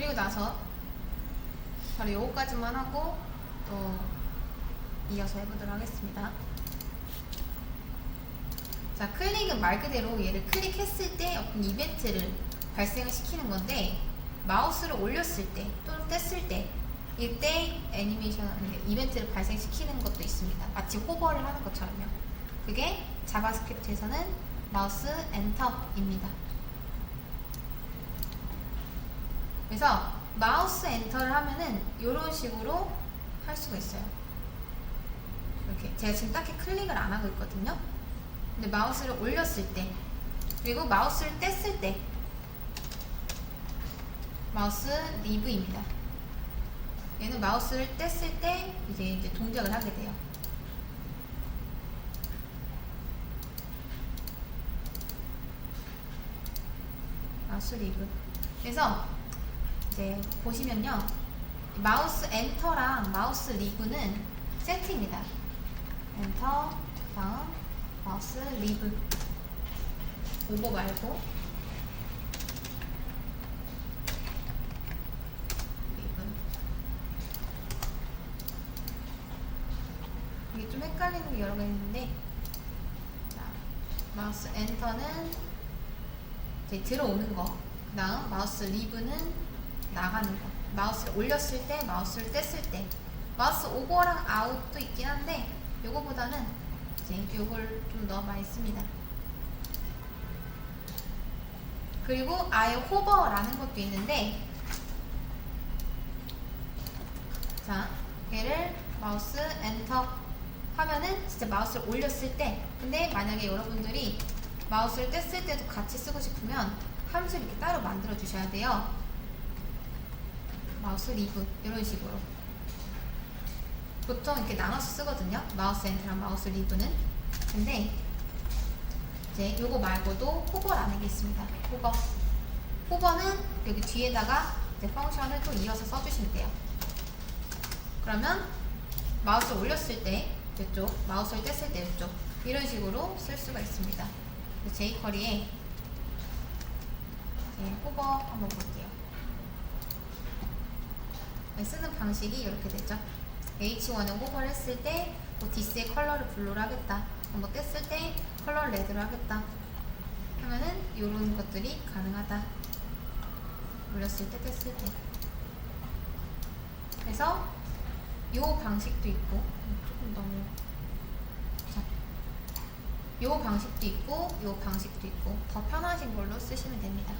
그리고 나서 바로 요거까지만 하고 또 이어서 해보도록 하겠습니다. 자, 클릭은 말 그대로 얘를 클릭했을 때 어떤 이벤트를 발생을 시키는 건데 마우스를 올렸을 때 또는 뗐을 때 이때 애니메이션 이벤트를 발생시키는 것도 있습니다. 마치 호버를 하는 것처럼요. 그게 자바스크립트에서는 마우스 엔터입니다. 그래서 마우스 엔터를 하면은 이런 식으로 할 수가 있어요. 이렇게 제가 지금 딱히 클릭을 안 하고 있거든요. 근데 마우스를 올렸을 때 그리고 마우스를 뗐을 때 마우스 리브입니다. 얘는 마우스를 뗐을 때 이제 이제 동작을 하게 돼요. 마우스 리브. 그래서 이제 보시면요. 마우스 엔터랑 마우스 리브는 세트입니다. 엔터, 다음, 마우스 리브. 오버 말고. 리브. 이게 좀 헷갈리는 게 여러 개 있는데. 자, 마우스 엔터는 이제 들어오는 거. 그 다음 마우스 리브는 나가는 거. 마우스를 올렸을 때, 마우스를 뗐을 때. 마우스 오버랑 아웃도 있긴 한데, 요거보다는 이제 요걸 좀 더 많이 씁니다. 그리고 아예 호버라는 것도 있는데, 자, 얘를 마우스 엔터 하면은 진짜 마우스를 올렸을 때, 근데 만약에 여러분들이 마우스를 뗐을 때도 같이 쓰고 싶으면 함수를 이렇게 따로 만들어 주셔야 돼요. 마우스 리브 이런 식으로. 보통 이렇게 나눠서 쓰거든요. 마우스 엔터랑 마우스 리브는. 근데 이제 요거 말고도 호버라는 게 있습니다. 호버. 호버는 여기 뒤에다가 이제 펑션을 또 이어서 써주시면 돼요. 그러면 마우스 올렸을 때 이쪽, 마우스를 뗐을 때 이쪽 이런 식으로 쓸 수가 있습니다. 제이커리에 호버 한번 볼게요. 네, 쓰는 방식이 이렇게 되죠. H1에 호버를 했을 때, 뭐 디스의 컬러를 블루로 하겠다. 뭐 뗐을 때 컬러를 레드로 하겠다. 하면은 이런 것들이 가능하다. 올렸을 때, 뗐을 때. 그래서 요 방식도 있고, 조금 너무 자, 요 방식도 있고, 요 방식도 있고, 더 편하신 걸로 쓰시면 됩니다.